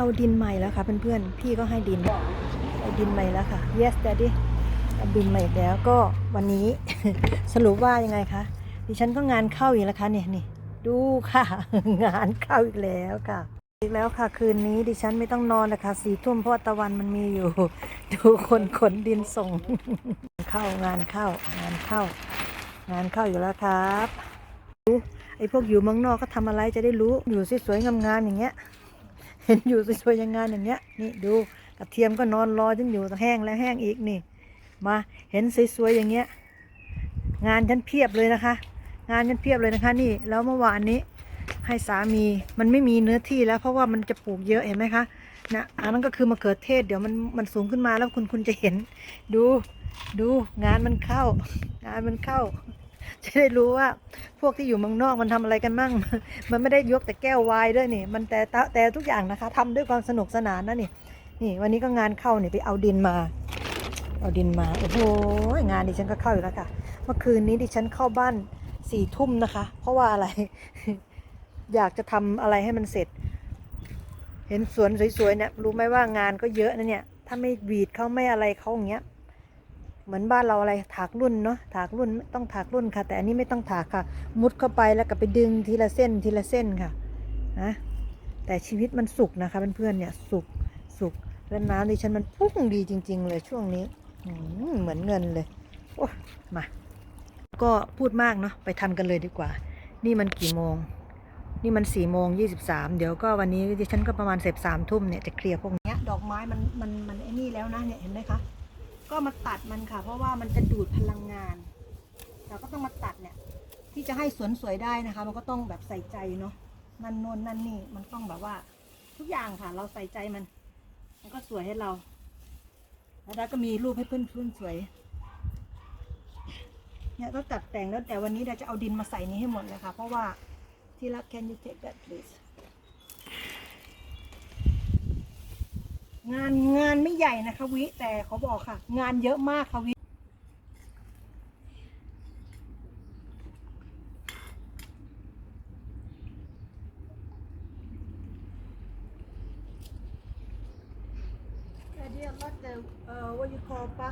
เอาดินใหม่แล้วค่ะเพื่อนๆ พี่ก็ให้ดินเอาดินใหม่แล้วค่ะ yes daddy เอาดินใหม่อีกแล้วก็วันนี้ สรุปว่ายังไงคะดิฉันก็งานเข้าอีกแล้วคะเนี่ยนี่ดูค่ะ งานเข้าอีกแล้วค่ะ อีกแล้วค่ะ คืนนี้ดิฉันไม่ต้องนอนเลยค่ะสี่ทุ่มเพราะตะวันมันมีอยู่ ดูคนขนดินส่ง เข้างานเข้างานเข้า งานเข้าอยู่แล้วครับดูไอ้พวกอยู่เมืองนอกก็ทำอะไรจะได้รู้อยู่สวยๆงามๆอย่างเงี้ย เห็นอยู่สวยๆอย่างงานอย่างเงี้ย นี่ดูกระเทียมก็นอนรอฉันอยู่แห้งแล้วแห้งอีกนี่ มาเห็นสวยๆอย่างเงี้ย งานฉันเพียบเลยนะคะ งานฉันเพียบเลยนะคะ นี่แล้วเมื่อวานนี้ ให้สามีมันไม่มีเนื้อที่แล้วเพราะว่ามันจะปลูกเยอะเห็นไหมคะนะอันนั้นก็คือมะเขือเทศเดี๋ยวมันมันสูงขึ้นมาแล้วคุณคุณจะเห็น ดูดูงานมันเข้า งานมันเข้า จะได้รู้ว่า พวกที่อยู่เมืองนอกมันทำอะไรกันมั่ง มันไม่ได้ยกแต่แก้ววายด้วยนี่ มันแต่แต่แต่ทุกอย่างนะคะทำด้วยความสนุกสนานนะนี่นี่ วันนี้ก็งานเข้าเนี่ยไปเอาดินมา เอาดินมาโอ้โหงานดิฉันก็เข้าอยู่แล้วค่ะ เมื่อคืนนี้ดิฉันเข้าบ้านสี่ทุ่มนะคะ เพราะว่าอะไร อยากจะทำอะไรให้มันเสร็จ เห็นสวนสวยๆเนี่ยรู้ไหมว่างานก็เยอะนะเนี่ย ถ้าไม่บีดเขาไม่อะไรเขาอย่างเงี้ย เหมือนบ้านเราอะไรถากรุ่นเนาะถากรุ่นต้องถากรุ่นค่ะ แต่อันนี้ไม่ต้องถากค่ะ มุดเข้าไปแล้วก็ไปดึงทีละเส้นทีละเส้นค่ะนะแต่ชีวิตมันสุกนะคะเพื่อนๆเนี่ยสุกสุกแล้วน้ำดิฉันมันพุ่งดีจริง ๆ เลยช่วงนี้เหมือนเงินเลยโอ้มาก็พูดมากเนาะไปทำกันเลยดีกว่า นี่มันกี่โมง นี่มันสี่โมงยี่สิบสามเดี๋ยวก็วันนี้ดิฉันก็ประมาณเสร็จสามทุ่มเนี่ยจะเคลียร์พวกนี้ดอกไม้มันมันมันไอ้นี่แล้วนะเนี่ยเห็นไหมคะ ก็มาตัดมันค่ะ เพราะว่ามันจะดูดพลังงาน เราก็ต้องมาตัดเนี่ย ที่จะให้สวนสวยได้นะคะ มันก็ต้องแบบใส่ใจเนาะนั่นโน่นนั่นนี่มันต้องแบบว่า ทุกอย่างค่ะ เราใส่ใจมัน มันก็สวยให้เรา แล้วก็มีรูปให้เพื่อนเพื่อนสวยเนี่ยก็ตัดแต่งแล้วแต่วันนี้เราจะเอาดินมาใส่นี้ให้หมดเลยค่ะ เพราะว่าที่รัก can you take that please งานงานไม่ใหญ่นะคะวิ แต่เขาบอกค่ะ งานเยอะมากค่ะวิ idea what the uh, what you call pa